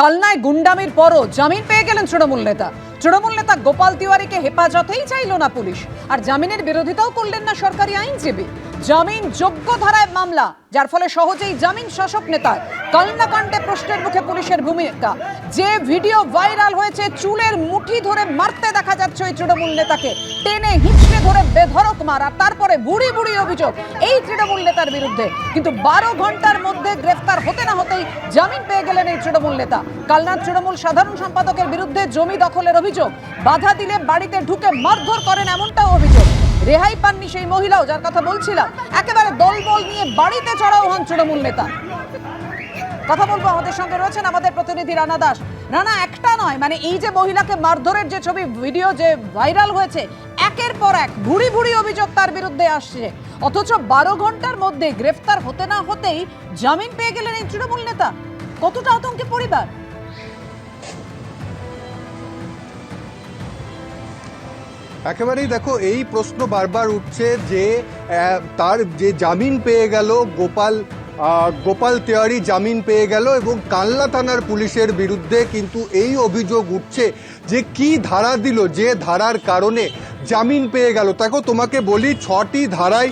কালনায় গুন্ডামির পরও জামিন পেয়ে গেলেন তৃণমূল নেতা। তৃণমূল নেতা গোপাল তিওয়ারিকে হেফাজতেই চাইল না পুলিশ। আর জামিনের বিরোধিতাও করলেন না সরকারি আইনজীবী। জামিন যোগ্য ধারায় মামলা, যার ফলে সহজেই জামিন শাসক নেতার কলনাকাণ্ডে প্রশ্নের মুখে পুলিশের ভূমিকা। যে ভিডিও ভাইরাল হয়েছে, চুলের মুঠি ধরে মারতে দেখা যাচ্ছে ওই তৃণমূল নেতাকে। টেনে হিঁচড়ে ধরে বেধরক মারা তারপরে বুড়ি বুড়ি অভিযোগ এই তৃণমূল নেতার বিরুদ্ধে। কিন্তু বারো ঘণ্টার মধ্যে গ্রেফতার হতে না হতেই জামিন পেয়ে গেলেন এই তৃণমূল নেতা। কালনার তৃণমূল সাধারণ সম্পাদকের বিরুদ্ধে জমি দখলের অভিযোগ, বাধা দিলে বাড়িতে ঢুকে মারধর করেন এমনটাও অভিযোগ। রেহাই পাননি সেই মহিলাও যার কথা বলছিলাম। একেবারে দলবল নিয়ে বাড়িতে চড়াও হন তৃণমূল নেতা। কথা বলব আমাদের সঙ্গে রয়েছেন আমাদের প্রতিনিধি রানা দাস। রানা, একটা নয় মানে এই যে মহিলাকে মারধরের যে ছবি, ভিডিও যে ভাইরাল হয়েছে, একের পর এক ভুড়ি ভুড়ি অভিযোগ তার বিরুদ্ধে আসছে। অথচ বারো ঘণ্টার মধ্যে গ্রেফতার হতে না হতেই জামিন পেয়ে গেলেন এই তৃণমূল নেতা। কতটা আতঙ্কে পরিবার? একেবারেই দেখো, এই প্রশ্ন বারবার উঠছে যে তার যে জামিন পেয়ে গেল, গোপাল গোপাল তেওয়ারি জামিন পেয়ে গেল এবং কাল্লা থানার পুলিশের বিরুদ্ধে কিন্তু এই অভিযোগ উঠছে যে কি ধারা দিল, যে ধারার কারণে জামিন পেয়ে গেল। দেখো, তোমাকে বলি, ছটি ধারায়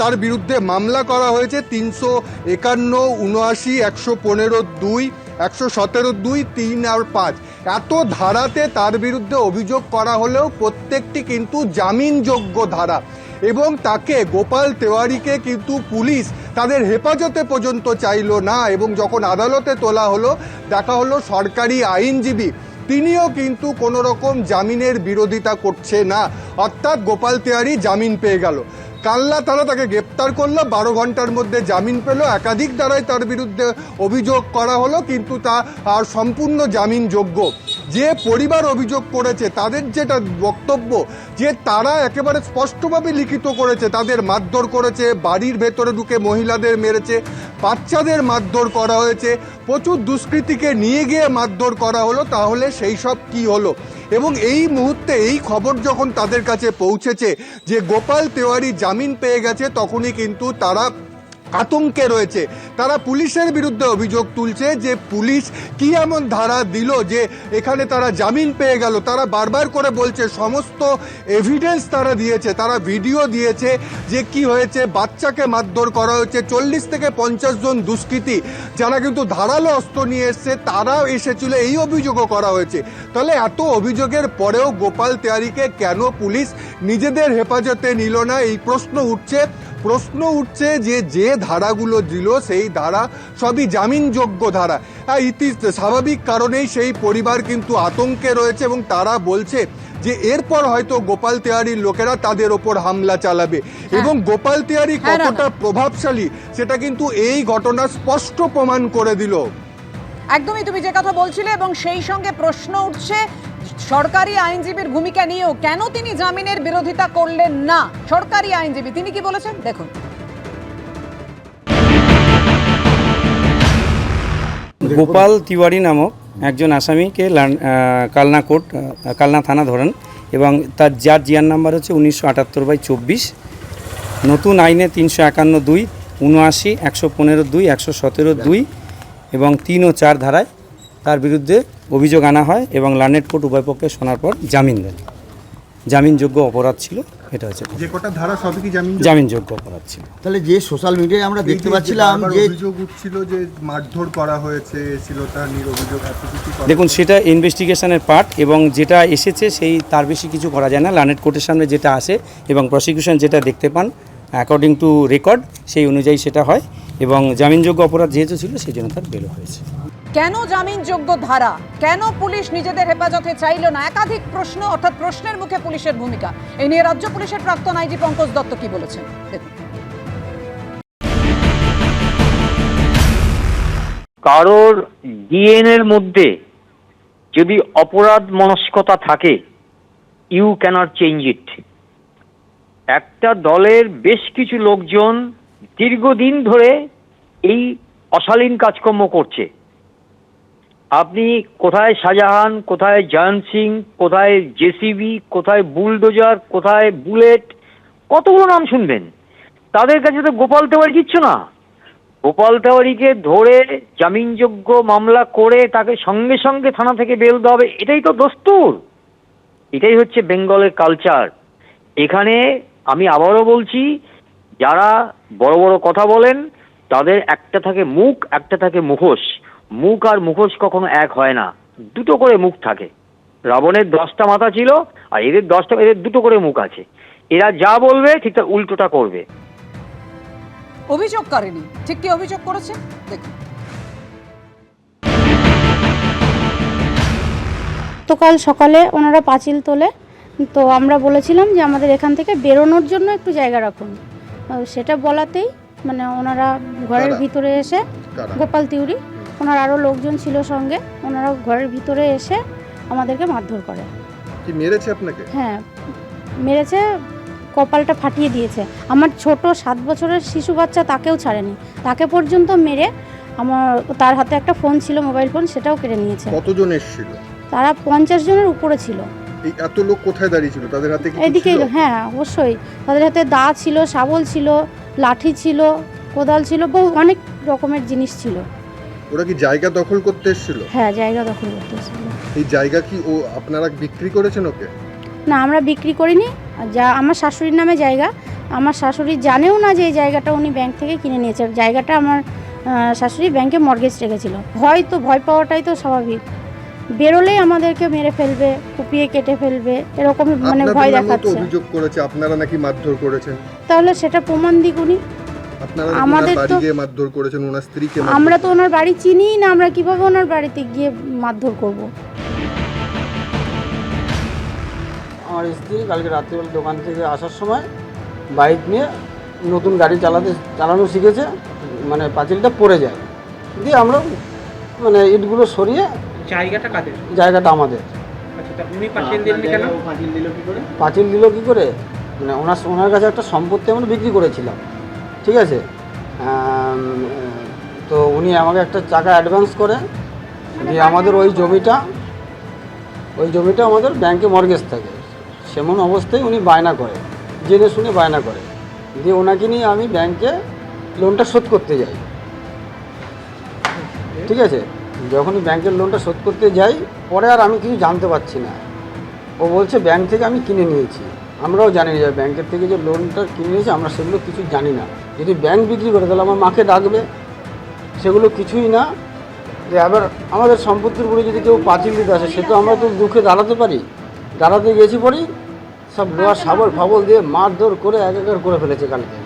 তার বিরুদ্ধে মামলা করা হয়েছে, তিনশো একান্ন, উনআশি, একশো পনেরো, দুই একশো সতেরো দুই তিন আর পাঁচ। এত ধারাতে তার বিরুদ্ধে অভিযোগ করা হলেও প্রত্যেকটি কিন্তু জামিনযোগ্য ধারা। এবং তাকে গোপাল তেওয়ারিকে কিন্তু পুলিশ তাদের হেফাজতে পর্যন্ত চাইলো না এবং যখন আদালতে তোলা হলো, দেখা হলো সরকারি আইনজীবী। তিনিও কিন্তু কোনো রকম জামিনের বিরোধিতা করছে না। অর্থাৎ গোপাল তেওয়ারি জামিন পেয়ে গেল। কাল্লা তারা তাকে গ্রেপ্তার করল, বারো ঘণ্টার মধ্যে জামিন পেল। একাধিক দ্বারাই তার বিরুদ্ধে অভিযোগ করা হলো, কিন্তু তা আর সম্পূর্ণ জামিনযোগ্য। যে পরিবার অভিযোগ করেছে, তাদের যেটা বক্তব্য, যে তারা একেবারে স্পষ্টভাবে লিখিত করেছে, তাদের মারধর করেছে, বাড়ির ভেতরে ঢুকে মহিলাদের মেরেছে, বাচ্চাদের মারধর করা হয়েছে, প্রচুর দুষ্কৃতীকে নিয়ে গিয়ে মারধর করা হলো, তাহলে সেই সব কী হলো? এবং এই মুহূর্তে এই খবর যখন তাদের কাছে পৌঁছেছে যে গোপাল তেওয়ারি জামিন পেয়ে গেছে, তখনই কিন্তু তারা আতঙ্কে রয়েছে। তারা পুলিশের বিরুদ্ধে অভিযোগ তুলছে যে পুলিশ কি এমন ধারা দিল যে এখানে তারা জামিন পেয়ে গেল। তারা বারবার করে বলছে, সমস্ত এভিডেন্স তারা দিয়েছে, তারা ভিডিও দিয়েছে যে কি হয়েছে, বাচ্চাকে মারধর করা হয়েছে। চল্লিশ থেকে পঞ্চাশ জন দুষ্কৃতী যারা কিন্তু ধারালো অস্ত্র নিয়ে এসছে, তারাও এসেছিল, এই অভিযোগও করা হয়েছে। তাহলে এত অভিযোগের পরেও গোপাল তেওয়ারিকে কেন পুলিশ নিজেদের হেফাজতে নিল না? এই প্রশ্ন উঠছে। প্রশ্ন উঠছে যে যে ধারাগুলো দিল সেই ধারা সবই জামিনযোগ্য ধারা। ইতি স্বাভাবিক কারণেই সেই পরিবার কিন্তু আতঙ্কে রয়েছে এবং তারা বলছে যে এরপর হয়তো গোপাল তেওয়ারির লোকেরা তাদের ওপর হামলা চালাবে। এবং গোপাল তেওয়ারি হ্যাঁ, কতটা প্রভাবশালী সেটা কিন্তু এই ঘটনা স্পষ্ট প্রমাণ করে দিল। একদমই তুমি যে কথা বলছিলে এবং সেই সঙ্গে প্রশ্ন উঠছে সরকারি আইনজীবীর ভূমিকা নিয়েও কেন তিনি জামিনের বিরোধিতা করলেন না? সরকারি আইনজীবী, তিনি কি বলেছেন? দেখুন। গোপাল তিওয়ারি নামক একজন আসামিকে কালনা কোর্ট কালনা থানা ধরেন এবং তার যার জিয়ার নাম্বার হচ্ছে উনিশশো আটাত্তর বাই চব্বিশ। নতুন আইনে তিনশো একান্ন দুই, উনআশি, একশো পনেরো দুই, একশো সতেরো দুই এবং তিন ও চার ধারায় তার বিরুদ্ধে অভিযোগ আনা হয় এবং লার্নেট কোর্ট উভয় পক্ষে শোনার পর জামিন দেন। জামিনযোগ্য অপরাধ ছিল এটা হচ্ছে যে কটা ধারা সবই কি জামিন জামিনযোগ্য অপরাধ ছিল। তাহলে যে সোশ্যাল মিডিয়ায় আমরা দেখতে পাচ্ছিলাম যে অভিযোগ উঠছিল যে মারধর করা হয়েছে শ্লীলতা নির অভিযোগ এত কিছু দেখুন সেটা ইনভেস্টিগেশনের পার্ট এবং যেটা এসেছে সেই তার বেশি কিছু করা যায় না। লানেট কোর্টের সামনে যেটা আসে এবং প্রসিকিউশন যেটা দেখতে পান অ্যাকর্ডিং টু রেকর্ড সেই অনুযায়ী সেটা হয় এবং জামিনযোগ্য অপরাধ যেহেতু ছিল সেই জন্য তার বেল হয়েছে। কেন জামিনযোগ্য ধারা? কেন পুলিশ নিজেদের হেফাজতে চাইল না? একাধিক প্রশ্ন, অর্থাৎ প্রশ্নের মুখে পুলিশের ভূমিকা। এই নিয়ে রাজ্য পুলিশের প্রাক্তন আইজি পঙ্কজ দত্ত কি বলেছেন? কারোর ডিএনএর মধ্যে যদি অপরাধ মনস্কতা থাকে, ইউ ক্যানট চেঞ্জ ইট। একটা দলের বেশ কিছু লোকজন দীর্ঘদিন ধরে এই অশালীন কাজকর্ম করছে। আপনি কোথায় শাহজাহান, কোথায় জয়ন্ত সিং, কোথায় জেসিবি, কোথায় বুলডোজার, কোথায় বুলেট, কতগুলো নাম শুনবেন? তাদের কাছে তো গোপাল তেওয়ারি কিচ্ছু না। গোপাল তেওয়ারিকে ধরে জামিনযোগ্য মামলা করে তাকে সঙ্গে সঙ্গে থানা থেকে বেল দেওয়া হবে, এটাই তো দস্তুর। এটাই হচ্ছে বেঙ্গলের কালচার। এখানে আমি আবারও বলছি, যারা বড় বড় কথা বলেন, তাদের একটা থাকে মুখ, একটা থাকে মুখোশ। মুখ আর মুখোশ কখনো এক হয় না। দুটো করে মুখ থাকে। রাবণের দশটা মাথা ছিল আর এদের দশটা এদের দুটো করে মুখ আছে। এরা যা বলবে ঠিক তার উল্টোটা করবে। অভিযোগ করেনি। ঠিক কি অভিযোগ করেছে? দেখুন। গতকাল সকালে ওনারা পাঁচিল তোলে। তো আমরা বলেছিলাম যে আমাদের এখান থেকে বেরোনোর জন্য একটু জায়গা রাখুন। সেটা বলাতেই মানে ওনারা ঘরের ভিতরে এসে গোপাল তিউরি ওনার আরও লোকজন ছিল সঙ্গে ওনারা ঘরের ভিতরে এসে আমাদেরকে মারধর করে। কি মেরেছে আপনাকে? হ্যাঁ মেরেছে কপালটা ফাটিয়ে দিয়েছে। আমার ছোট সাত বছরের শিশু বাচ্চা তাকেও ছাড়েনি। তাকে পর্যন্ত মেরে আমার তার হাতে একটা ফোন ছিল মোবাইল ফোন সেটাও কেড়ে নিয়েছে। কতজন এসেছিল? তারা পঞ্চাশ জনের উপরে ছিল। এই এত লোক কোথায় দাঁড়িয়ে ছিল? তাদের হাতে এদিকে হ্যাঁ অবশ্যই। তাদের হাতে দা ছিল শাবল ছিল লাঠি ছিল কোদাল ছিল বহু অনেক রকমের জিনিস ছিল। ওরা কি জায়গা দখল করতে এসেছিল? হ্যাঁ জায়গা দখল করতেছিল এই জায়গা কি ও আপনারা বিক্রি করেছেন ওকে? না আমরা বিক্রি করিনি। যা আমার শাশুড়ির নামে জায়গা। আমার শাশুড়ি জানেও না যে এই জায়গাটা উনি ব্যাংক থেকে কিনে নিয়েছে। জায়গাটা আমার শাশুড়ি ব্যাংকে মর্গেজ রেখেছিল। ভয় তো ভয় পাওয়াটাই তো স্বাভাবিক। বেরোলেই আমাদেরকে মেরে ফেলবে কুপিয়ে কেটে ফেলবে এরকম মানে ভয় দেখাচ্ছে। অভিযোগ করেছে আপনারা নাকি মারধর করেছেন। তাহলে সেটা প্রমাণ দিক উনি। আমাদের তো- মারধর করেছেন ওনার স্ত্রীকে আমরা তো ওনার বাড়ি চিনিই না আমরা কীভাবে ওনার বাড়িতে গিয়ে মারধর করব? আমার স্ত্রী কালকে রাত্রিবেলা দোকান থেকে আসার সময় বাইক নিয়ে নতুন গাড়ি চালাতে চালানো শিখেছে মানে পাঁচিলটা পড়ে যায়। দিয়ে আমরা মানে ইটগুলো সরিয়ে জায়গাটা কাদের? জায়গাটা আমাদের। আচ্ছা পাঁচিল দিল কী করে? মানে ওনার ওনার কাছে একটা সম্পত্তি আমরা বিক্রি করেছিলাম। ঠিক আছে? তো উনি আমাকে একটা টাকা অ্যাডভান্স করে দিয়ে আমাদের ওই জমিটা ওই জমিটা আমাদের ব্যাংকে মর্গেজ থাকে। সেমন অবস্থায় উনি বায়না করে জেনে শুনে বায়না করে। দিয়ে ওনাকে নিয়ে আমি ব্যাংকে লোনটা শোধ করতে যাই। ঠিক আছে? যখনই ব্যাংকের লোনটা শোধ করতে যাই পরে আর আমি কিছু জানতে পারছি না। ও বলছে ব্যাংক থেকে আমি কিনে নিয়েছি। আমরাও জানি না ব্যাংকের থেকে যে লোনটা কিনে নিয়েছি আমরা সেগুলো কিছু জানি না। যদি ব্যাংক বিক্রি করে, তাহলে আমার মাকে ডাকবে। সেগুলো কিছুই না। যে আবার আমাদের সম্পত্তির উপরে যদি কেউ পাঁচিল দিতে আসে, সে তো আমরা তো দুঃখে দাঁড়াতে পারি। দাঁড়াতে গেছি পরেই সব লোহার সাবল ফাবল দিয়ে মারধর করে এক একার করে ফেলেছে কালকে।